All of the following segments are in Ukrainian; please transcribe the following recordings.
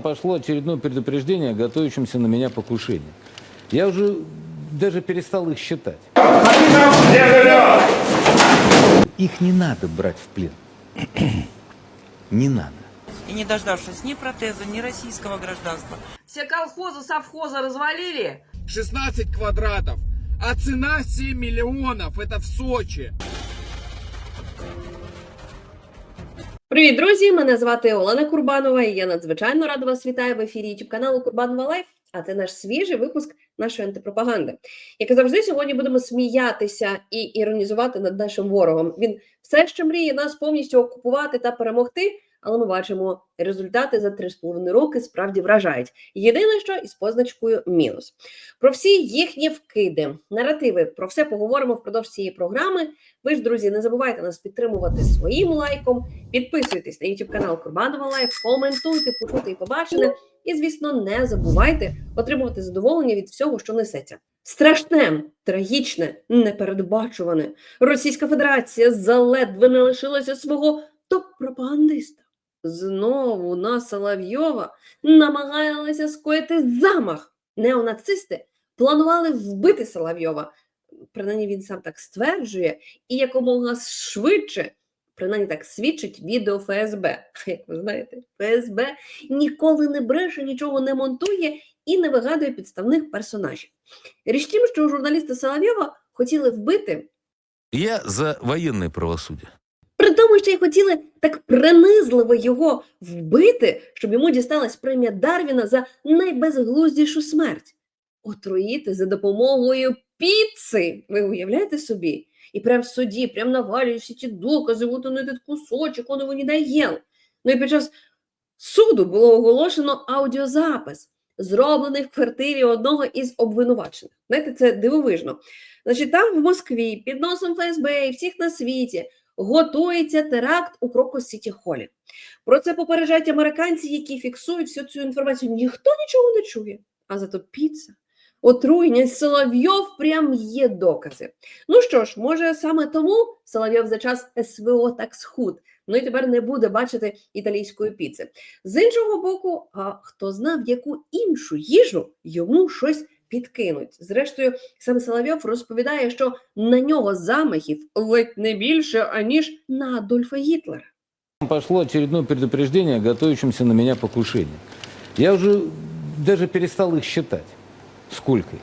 Пошло очередное предупреждение о готовящемся на меня покушении. Я уже даже перестал их считать. Их не надо брать в плен. Не надо. и не дождавшись ни протеза, ни российского гражданства, Все колхозы, совхозы развалили. 16 квадратов, а цена 7 миллионов. Это в Сочи. Привіт, друзі! Мене звати Олена Курбанова, і я надзвичайно рада вас вітаю в ефірі youtube каналу Курбанова Лайф. А це наш свіжий випуск нашої антипропаганди. Як і завжди, сьогодні будемо сміятися і іронізувати над нашим ворогом. Він все ще мріє нас повністю окупувати та перемогти. Але ми бачимо, результати за 3,5 роки справді вражають. Єдине, що із позначкою мінус. Про всі їхні вкиди, наративи, про все поговоримо впродовж цієї програми. Ви ж, друзі, не забувайте нас підтримувати своїм лайком, підписуйтесь на YouTube канал Курбанова Лайф, коментуйте, почути і побачене. І, звісно, не забувайте отримувати задоволення від всього, що несеться. Страшне, трагічне, непередбачуване. Російська Федерація заледве не лишилася свого топ-пропагандиста. Знову на Соловйова намагалися скоїти замах. Неонацисти планували вбити Соловйова. Принаймні він сам так стверджує, і якомога швидше, принаймні так свідчить відео ФСБ. Як ви знаєте, ФСБ ніколи не бреше, нічого не монтує і не вигадує підставних персонажів. Річ тим, що журналісти Соловйова хотіли вбити Я за военное правосудие. Тому, й хотіли так принизливо його вбити, щоб йому дісталась премія Дарвіна за найбезглуздішу смерть. Отруїти за допомогою піци. Ви уявляєте собі? І прям в суді, прям навалюють всі ті докази, от он этот кусочок, он его не доел. Ну і під час суду було оголошено аудіозапис, зроблений в квартирі одного із обвинувачених. Знаєте, це дивовижно. Значить, там в Москві під носом ФСБ і всіх на світі готується теракт у Крокус Сіті Холі. Про це попереджають американці, які фіксують всю цю інформацію. Ніхто нічого не чує. А зато піца, отруєння, Соловйов прям є докази. Ну що ж, може саме тому Соловйов за час СВО так схуд. Ну і тепер не буде бачити італійської піци. З іншого боку, а хто знав, яку іншу їжу йому щось підкинуть. Зрештою, сам Соловйов розповідає, що на нього замахів ледь не більше, аніж на Адольфа Гітлера. Пошло очередное предупреждение о готовящемся на меня покушении. Я уже даже перестал их считать. Сколько их?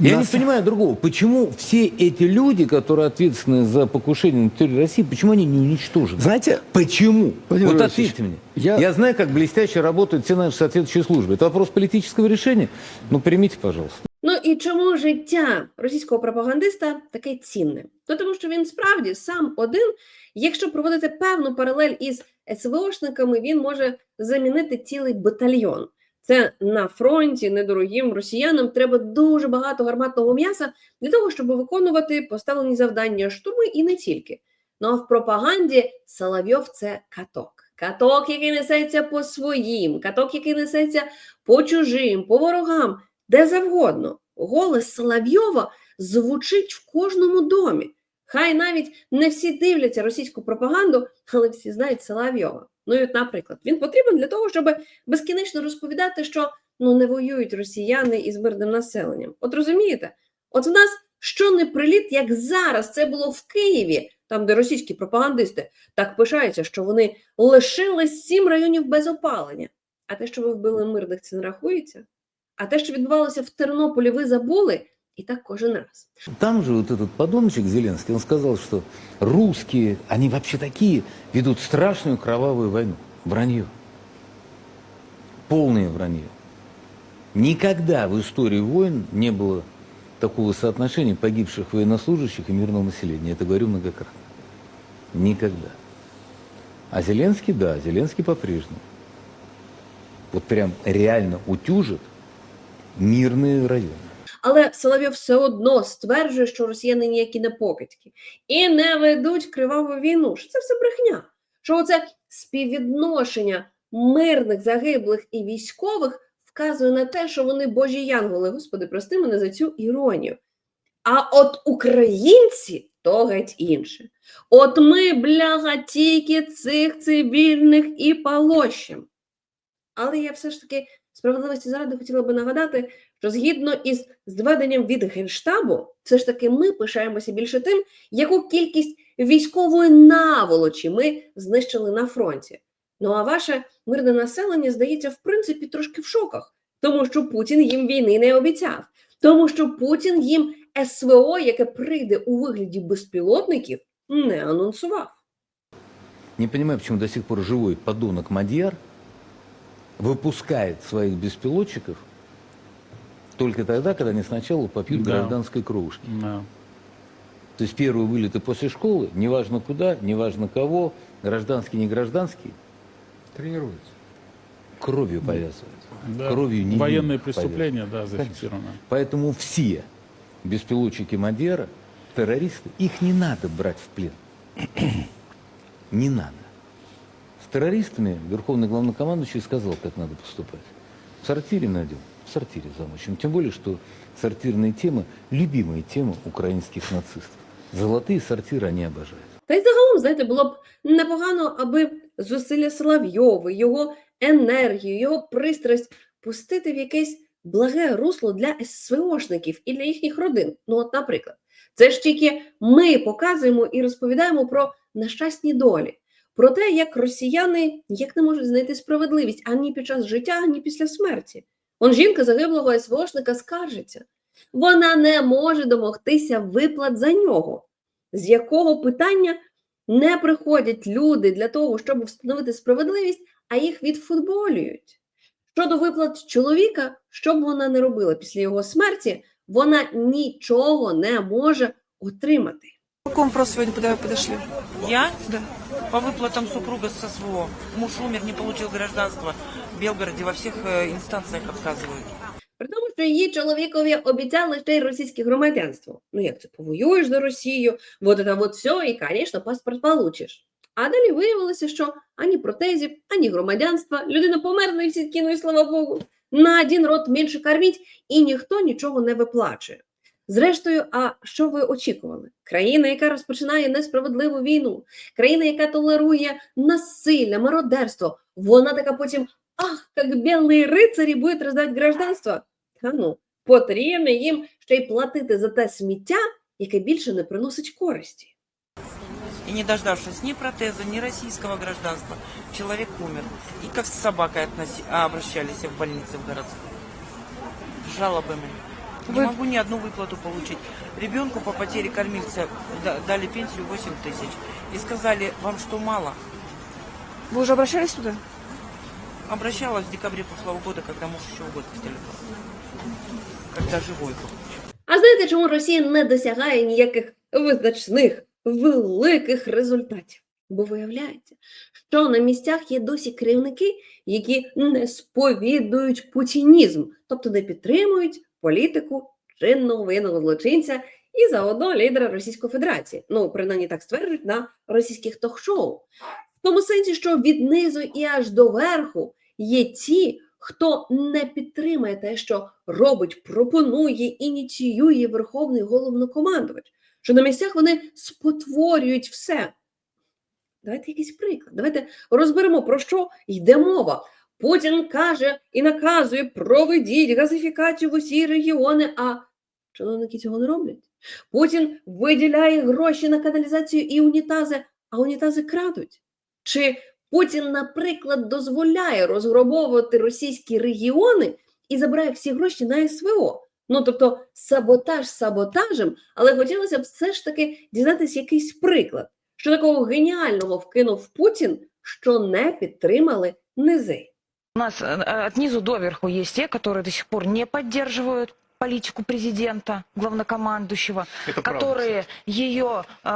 Я не понимаю другого. Почему все эти люди, которые ответственны за покушение на территории России, почему они не уничтожены? Знаете, Почему? Владимир вот Васильевич, ответьте мне. я- Я... знаю, как блестяще работают все наши соответствующие службы. Это вопрос политического решения. Ну, примите, пожалуйста. Ну і чому життя російського пропагандиста таке цінне? То тому, що він справді сам один, якщо проводити певну паралель із СВОшниками, він може замінити цілий батальйон. Це на фронті недорогим росіянам треба дуже багато гарматного м'яса для того, щоб виконувати поставлені завдання штурми і не тільки. Ну а в пропаганді Соловйов це каток. Каток, який несеться по своїм, каток, який несеться по чужим, по ворогам, де завгодно. Голос Соловйова звучить в кожному домі. Хай навіть не всі дивляться російську пропаганду, але всі знають Соловйова. Ну і от, наприклад, він потрібен для того, щоб безкінечно розповідати, що ну не воюють росіяни із мирним населенням. От розумієте? От в нас що не приліт, як зараз це було в Києві, там, де російські пропагандисти так пишаються, що вони лишили сім районів без опалення. А те, що ви вбили мирних, це не рахується. А те, що відбувалося в Тернополі, ви забули, і так кожен раз. Там же вот этот подоночек Зеленский, он сказал, что русские, они вообще такие, ведут страшную кровавую войну. Вранье. Полное вранье. Никогда в истории войн не было такого соотношения погибших военнослужащих и мирного населения. Это говорю многократно. Никогда. А Зеленский, да, Зеленский по-прежнему. Вот прям реально утюжит мирные районы. Але Соловйов все одно стверджує, що росіяни ніякі не покидьки і не ведуть криваву війну. Що це все брехня? Що оце співвідношення мирних загиблих і військових вказує на те, що вони божі янголи. Господи, прости мене за цю іронію. А от українці то геть інше. От ми, бляга, тільки цих цивільних і полощем. Але я все ж таки справедливості заради хотіла би нагадати, що згідно із зведенням від Генштабу, все ж таки ми пишаємося більше тим, яку кількість військової наволочі ми знищили на фронті. Ну а ваше мирне населення, здається, в принципі, трошки в шоках, тому що Путін їм війни не обіцяв, тому що Путін їм СВО, яке прийде у вигляді безпілотників, не анонсував. Не понимаю, почему до сих пор живой подонок Мадьяр выпускает своих беспилотчиков только тогда, когда они сначала попьют Да. гражданской кровушки. Да. То есть первые вылеты после школы, неважно куда, неважно кого, гражданский, не гражданский, Тренируется. кровью повязывают. Да. Кровью не Военные повязывают. преступления, да, Конечно. зафиксированы. Поэтому все беспилотчики Мадьяра, террористы, их не надо брать в плен. Не надо. С террористами верховный главнокомандующий сказал, как надо поступать. В сортире найдем, в сортире замочим. Тем более, что сортирные темы – любимые темы украинских нацистов. Золотые сортиры они обожают. Та й загалом, знаєте, було б непогано, аби зусилля Соловйови, його енергію, його пристрасть пустити в якесь благе русло для СВОшників і для їхніх родин. Ну, от, наприклад, це ж тільки ми показуємо і розповідаємо про нещасні долі, про те, як росіяни ніяк не можуть знайти справедливість ані під час життя, ані після смерті. Он жінка загиблого СВОшника скаржиться. Вона не може домогтися виплат за нього з якого питання не приходять люди для того, щоб встановити справедливість, а їх відфутболюють. Щодо виплат чоловіка, що б вона не робила після його смерті, вона нічого не може отримати. По какому вопросу сегодня подо- подошли? Я? Да. По выплатам супруга со СВО. Муж умер, не получил гражданство. В Белгороде во всех э, инстанциях отказывают. При тому, що її чоловікові обіцяли ще й російське громадянство. Ну як це повоюєш за Росію, вот это вот все, і, звісно, паспорт получиш. А далі виявилося, що ані протезів, ані громадянства, людина померла і всі кинули, слава Богу. На один рот менше корміть, і ніхто нічого не виплачує. Зрештою, а що ви очікували? Країна, яка розпочинає несправедливу війну, країна, яка толерує насилля, мародерство, вона така потім, ах, як білі рицарі будуть роздати гражданство. Та ну, потрібно їм ще й платити за те сміття, яке більше не приносить користі. И не дождавшись ни протеза, ни российского гражданства, человек умер. И как с собакой относи- а, обращались в больнице в городской. С жалобами. Не Вы- могу ни одну выплату получить. Ребенку по потере кормильца да- дали пенсию 8 тысяч. И сказали, вам что, мало? Вы уже обращались туда? Обращалась в декабре прошлого года, когда муж еще в госпитале был. Когда живой был. А знаєте, чому Росія не досягає ніяких визначних великих результатів? Бо виявляється, що на місцях є досі керівники, які не сповідують путінізм, тобто не підтримують політику чинного воєнного злочинця і заодно лідера Російської Федерації. Ну, принаймні так стверджують на російських ток-шоу. В тому сенсі, що від низу і аж до верху є ті, хто не підтримує те, що робить, пропонує, ініціює Верховний головнокомандувач, що на місцях вони спотворюють все. Давайте якийсь приклад. Давайте розберемо, про що йде мова. Путін каже і наказує проведіть газифікацію в усі регіони, а чиновники цього не роблять. Путін виділяє гроші на каналізацію і унітази, а унітази крадуть. Чи Путін, наприклад, дозволяє розгробовувати російські регіони і забирає всі гроші на СВО? Ну тобто саботаж саботажем, але хотілося б все ж таки дізнатися якийсь приклад, що такого геніального вкинув Путін, що не підтримали низи. У нас э, от низу до верху есть те, которые до сих пор не поддерживают политику президента, главнокомандующего, которые ее э,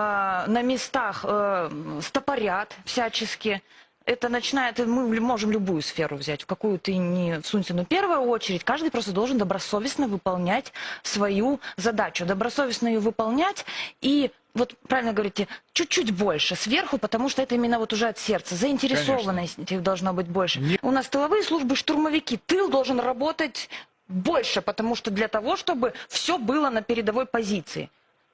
на местах э, стопорят всячески, это начинает, мы можем любую сферу взять, в какую ты не всунься, но в первую очередь каждый просто должен добросовестно выполнять свою задачу, добросовестно ее выполнять и вот правильно говорите, чуть-чуть больше сверху, потому что это именно вот уже от сердца. Заинтересованность их должно быть больше. У нас тыловые службы, штурмовики. Тыл должен работать больше, потому что для того, чтобы все было на передовой позиции.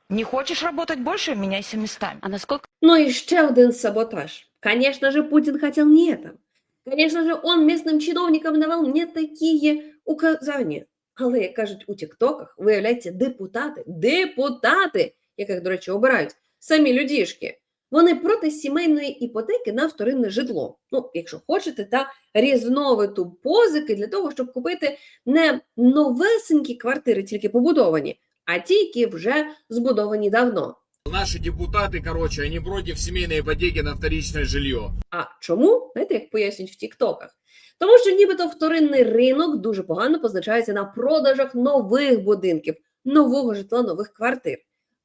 Не хочешь работать больше, меняйся местами. А насколько Ну и еще один саботаж. Конечно же, Путин хотел не это. Конечно же, он местным чиновникам давал не такі указання. Але, як кажуть у тіктоках, виявляється, депутати, депутати, яких, до речі, обирають самі людішки, вони проти сімейної іпотеки на вторинне житло. Ну, якщо хочете, та різновиду позики для того, щоб купити не новесенькі квартири, тільки побудовані, а ті, які вже збудовані давно. Наши депутаты, короче, они против семейной ипотеки на вторичное жилье. А чому? Знаєте, як пояснюють в Тіктоках? Тому що нібито вторинний ринок дуже погано позначається на продажах нових будинків, нового житла, нових квартир.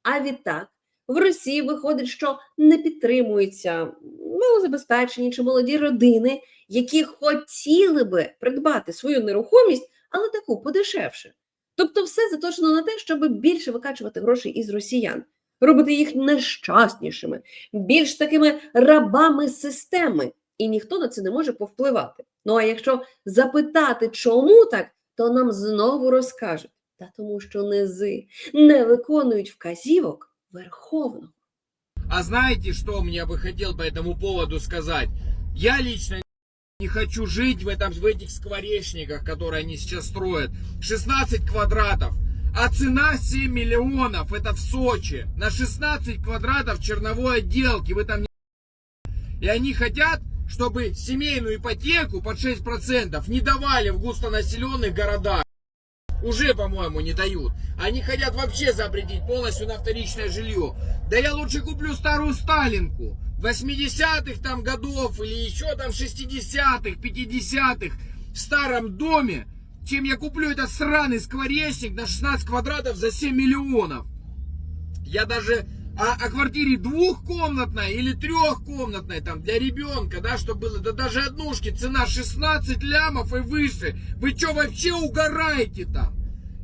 А відтак в Росії виходить, що не підтримуються малозабезпечені чи молоді родини, які хотіли би придбати свою нерухомість, але таку подешевше. Тобто, все заточено на те, щоб більше викачувати грошей із росіян, робити їх нещаснішими, більш такими рабами системи, і ніхто на це не може повпливати. Ну а якщо запитати, чому так, то нам знову розкажуть. Та тому, що низи не виконують вказівок верховного. А знаете, что мне бы хотел по этому поводу сказать? Я лично не хочу жить в, этом, в этих скворечниках, которые они сейчас строят. 16 квадратов. А цена 7 миллионов. Это в Сочи. На 16 квадратов черновой отделки. Вы там не... И они хотят, чтобы семейную ипотеку под 6% не давали в густонаселенных городах. Уже, по-моему, не дают. Они хотят вообще запретить полностью на вторичное жилье. Да я лучше куплю старую Сталинку. 80-х там годов или еще там 60-х, 50-х в старом доме, чем я куплю этот сраный скворечник на 16 квадратов за 7 миллионов. Я даже о, о квартире двухкомнатной или трехкомнатной там для ребенка, да, чтобы было, да даже однушки, цена 16 лямов и выше. Вы что вообще угораете там?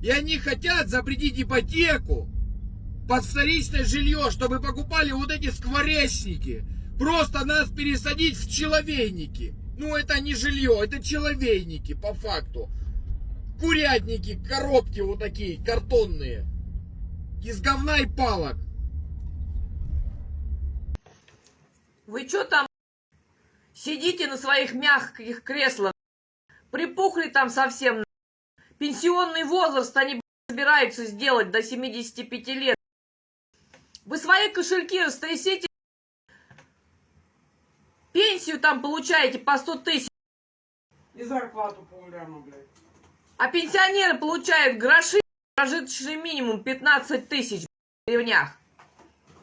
И они хотят запретить ипотеку под вторичное жилье, чтобы покупали вот эти скворечники. Просто нас пересадить в человейники. Ну это не жилье, это человейники по факту. Курятники, коробки вот такие, картонные. Из говна и палок. Вы что там сидите на своих мягких креслах? Припухли там совсем. Пенсионный возраст они собираются сделать до 75 лет. Вы свои кошельки растрясите. Пенсию там получаете по 100 тысяч. И зарплату полляма, блядь. А пенсионеры получают гроши, прожиточный минимум 15 тысяч в деревнях.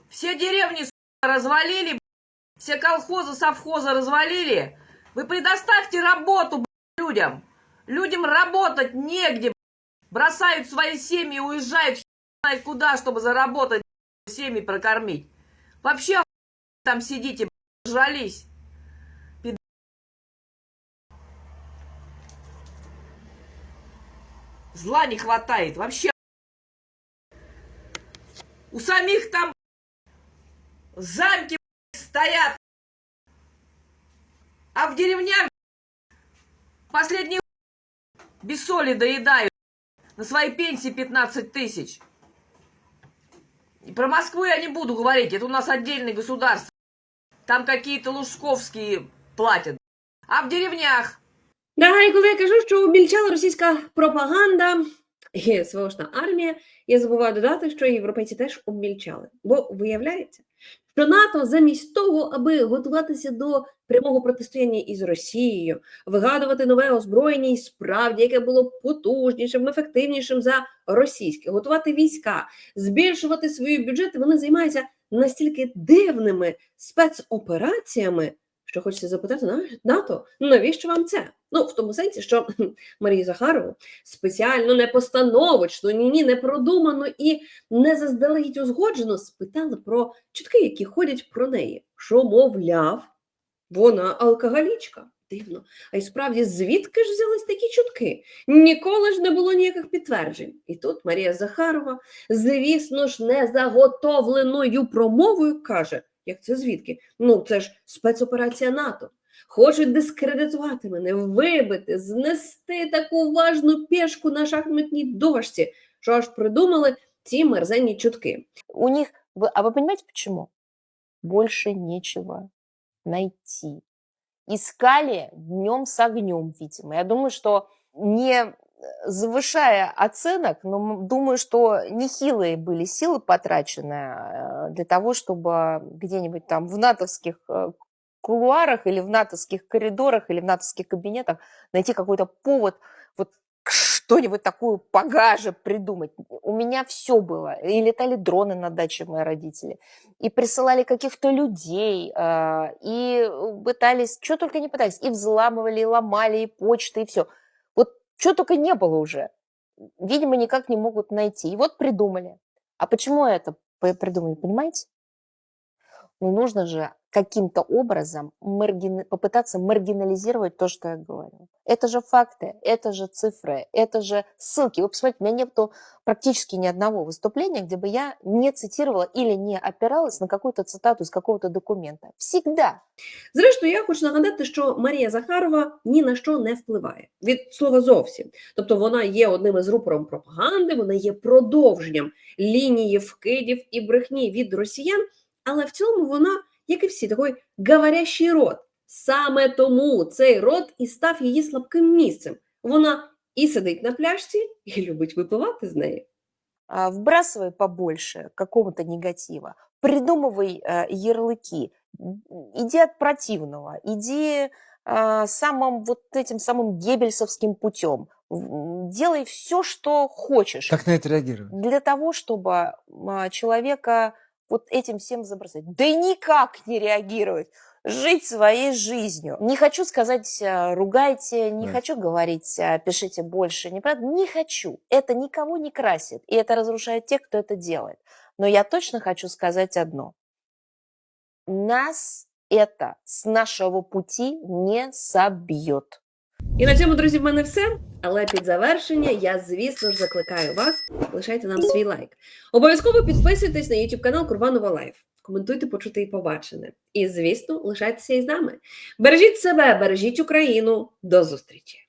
Все деревни развалили, все колхозы, совхозы развалили. Вы предоставьте работу людям. Людям работать негде. Бросают свои семьи, уезжают знает куда, чтобы заработать, семьи прокормить. Вообще там сидите, жались. Зла не хватает. Вообще у самих там замки стоят. А в деревнях последние без соли доедают. На своей пенсии 15 тысяч. Про Москву я не буду говорить. Это у нас отдельное государство. Там какие-то лужковские платят. А в деревнях Да, і коли я кажу, що обмільчала російська пропаганда і СВОшна армія, я забуваю додати, що європейці теж обмільчали. Бо виявляється, що НАТО замість того, аби готуватися до прямого протистояння із Росією, вигадувати нове озброєння і справді, яке було потужнішим, ефективнішим за російське, готувати війська, збільшувати свої бюджети, вони займаються настільки дивними спецопераціями, що хочеться запитати НАТО, навіщо вам це? Ну, в тому сенсі, що кхм, Марію Захарову спеціально не постановочно, ні, ні, не продумано і не заздалегідь узгоджено спитали про чутки, які ходять про неї. Що, мовляв, Вона алкоголічка. Дивно. А й справді, звідки ж взялись такі чутки? Ніколи ж не було ніяких підтверджень. І тут Марія Захарова, звісно ж, незаготовленою промовою каже: як це звідки? Ну, це ж спецоперація НАТО. Хочуть дискредитувати мене, вибити, знести таку важну пішку на шахматній дошці, що аж придумали ці мерзенні чутки. У них, вы- а вы понимаете почему? Больше нечего найти. Искали днем с огнем, видимо. Я думаю, что не э, завышая оценок, но думаю, что нехилые были силы потрачены э, для того, чтобы где-нибудь там в натовских э, кулуарах или в натовских коридорах или в натовских кабинетах найти какой-то повод вот что-нибудь такую погаже придумать. У меня все было. И летали дроны на даче мои родители, и присылали каких-то людей, а, и пытались, что только не пытались, и взламывали, и ломали, и почты, и все. Что только не было уже. Видимо, никак не могут найти. И вот придумали. А почему это придумали, понимаете? Ну, нужно же каким-то образом маргина- попытаться маргинализировать то, что я говорю. Это же факты, это же цифры, это же ссылки. Вы посмотрите, у меня нету практически ни одного выступления, где бы я не цитировала или не опиралась на какую-то цитату из какого-то документа. Всегда. Зрештою, я хочу нагадати, що Марія Захарова ні на що не впливає від слова зовсім. Тобто вона є одним із рупором пропаганди, вона є продовженням лінії вкидів і брехні від росіян, але в цілому вона, як і всі, такий говорящий рот. Саме тому цей рот і став її слабким місцем. Вона і сидить на пляшці, і любить випивати з неї. А, Вбрасывай побольше какого-то негатива, придумывай э, ярлыки, м, иди от противного, иди а, самым вот этим самым геббельсовским путем, В- делай все, что хочешь. Как на это реагировать? для того, чтобы а, человека вот этим всем забросать. Да и никак не реагировать. Жить своей жизнью. Не хочу сказать, а, ругайте, не Да. хочу говорить, а, пишите больше. Неправда, не хочу. Это никого не красит. И это разрушает тех, кто это делает. Но я точно хочу сказать одно. Нас это с нашего пути не собьет. І на цьому, друзі, в мене все. Але під завершення я, звісно ж, закликаю вас лишайте нам свій лайк. Обов'язково підписуйтесь на YouTube канал Курбанова Лайф. Коментуйте, почути і побачене. І, звісно, лишайтеся із нами. Бережіть себе, бережіть Україну. До зустрічі!